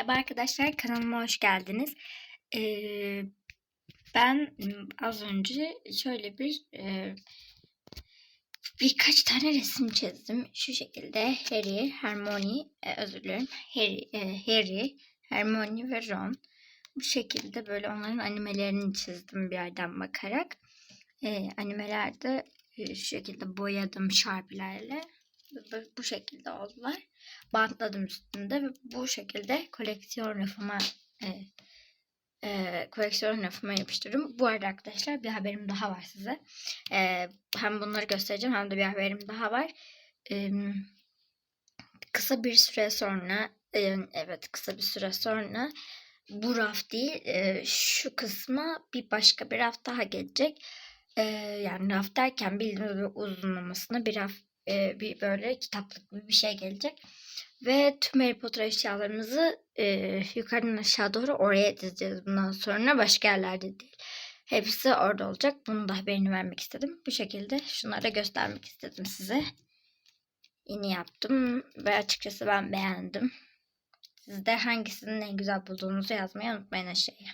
Merhaba arkadaşlar kanalıma hoş geldiniz. Ee, ben az önce şöyle bir e, birkaç tane resim çizdim. Şu şekilde Harry, Hermione, e, özür dilerim. Harry, e, Harry, Hermione ve Ron. Bu şekilde böyle onların animelerini çizdim bir yerden bakarak. E, animelerde e, şu şekilde boyadım şarpilerle. Bu- Bu şekilde oldular bantladım üstünde ve bu şekilde koleksiyon rafıma e, e, koleksiyon rafıma yapıştırdım. Bu arada arkadaşlar bir haberim daha var size. E, hem bunları göstereceğim hem de bir haberim daha var. E, kısa bir süre sonra e, evet kısa bir süre sonra bu raf değil e, şu kısma bir başka bir raf daha gelecek. E, yani raf derken bildiğiniz uzunlamasına bir raf e, bir böyle kitaplık gibi bir şey gelecek. Ve tüm Harry Potter eşyalarımızı e, yukarıdan aşağı doğru oraya dizeceğiz bundan sonra. Başka yerlerde değil. Hepsi orada olacak. Bunu da haberini vermek istedim. Bu şekilde şunları göstermek istedim size. Yeni yaptım ve açıkçası ben beğendim. Siz de hangisinin en güzel bulduğunuzu yazmayı unutmayın aşağıya.